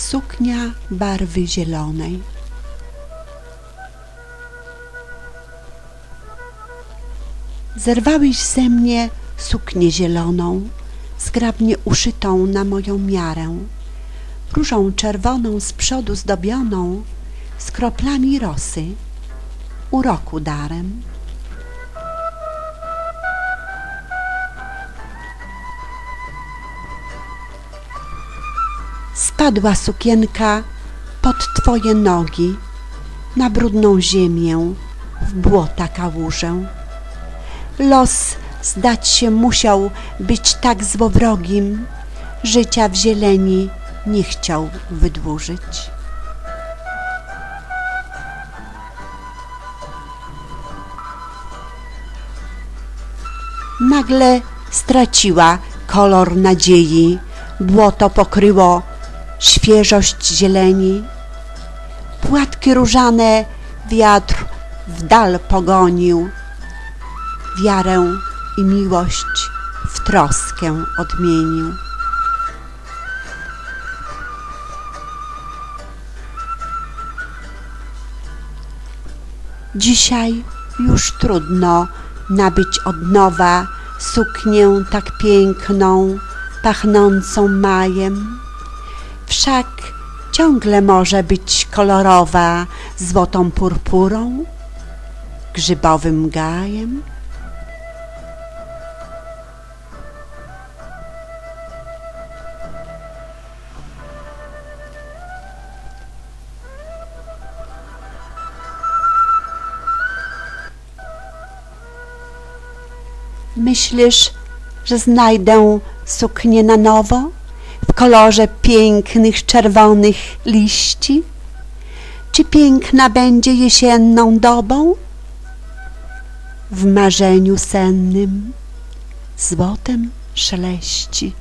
Suknia barwy zielonej. Zerwałeś ze mnie suknię zieloną, zgrabnie uszytą na moją miarę, różą czerwoną z przodu zdobioną, z kroplami rosy, uroku darem. Spadła sukienka pod twoje nogi, na brudną ziemię, w błota kałużę. Los zdać się musiał być tak złowrogim, życia w zieleni nie chciał wydłużyć. Nagle straciła kolor nadziei, błoto pokryło świeżość zieleni. Płatki różane wiatr w dal pogonił, wiarę i miłość w troskę odmienił. Dzisiaj już trudno nabyć od nowa suknię tak piękną, pachnącą majem. Wszak ciągle może być kolorowa złotą purpurą, grzybowym gajem. Myślisz, że znajdę suknię na nowo w kolorze pięknych czerwonych liści? Czy piękna będzie jesienną dobą? W marzeniu sennym złotem szeleści.